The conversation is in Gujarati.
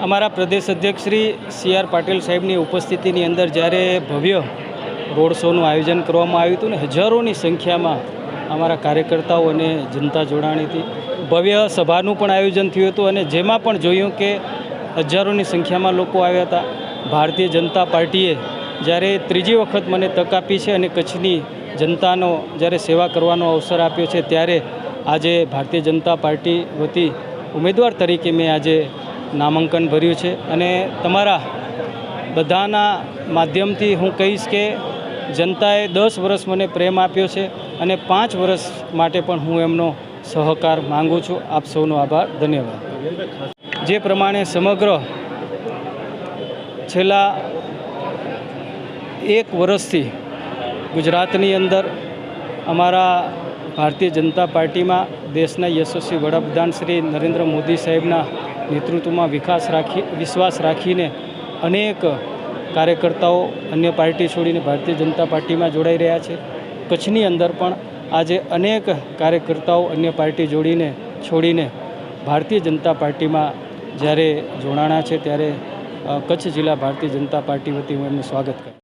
અમારા પ્રદેશ અધ્યક્ષ શ્રી સી આર પાટીલ સાહેબની ઉપસ્થિતિની અંદર જ્યારે ભવ્ય રોડ શોનું આયોજન કરવામાં આવ્યું હતું ને હજારોની સંખ્યામાં અમારા કાર્યકર્તાઓ અને જનતા જોડાણી હતી. ભવ્ય સભાનું પણ આયોજન થયું હતું અને જેમાં પણ જોયું કે હજારોની સંખ્યામાં લોકો આવ્યા હતા. ભારતીય જનતા પાર્ટીએ જ્યારે ત્રીજી વખત મને તક આપી છે અને કચ્છની જનતાનો જ્યારે સેવા કરવાનો અવસર આપ્યો છે ત્યારે આજે ભારતીય જનતા પાર્ટી વતી ઉમેદવાર તરીકે મેં આજે નામાંકન ભર્યું છે. અને તમારા બધાના માધ્યમથી હું કહીશ કે જનતાએ દસ વર્ષ મને પ્રેમ આપ્યો છે અને પાંચ વર્ષ માટે પણ હું એમનો સહકાર માંગુ છું. આપ સૌનો આભાર. ધન્યવાદ. જે પ્રમાણે સમગ્ર છેલ્લા એક વર્ષથી ગુજરાતની અંદર અમારા ભારતીય જનતા પાર્ટીમાં દેશના યશસ્વી વડાપ્રધાન શ્રી નરેન્દ્ર મોદી સાહેબના નેતૃત્વમાં વિકાસ રાખી, વિશ્વાસ રાખીને અનેક કાર્યકર્તાઓ અન્ય પાર્ટી છોડીને ભારતીય જનતા પાર્ટીમાં જોડાઈ રહ્યા છે. કચ્છની અંદર પણ આજે અનેક કાર્યકર્તાઓ અન્ય પાર્ટી જોડીને છોડીને ભારતીય જનતા પાર્ટીમાં જ્યારે જોડાણા છે ત્યારે કચ્છ જિલ્લા ભારતીય જનતા પાર્ટી વતી હું સ્વાગત કરું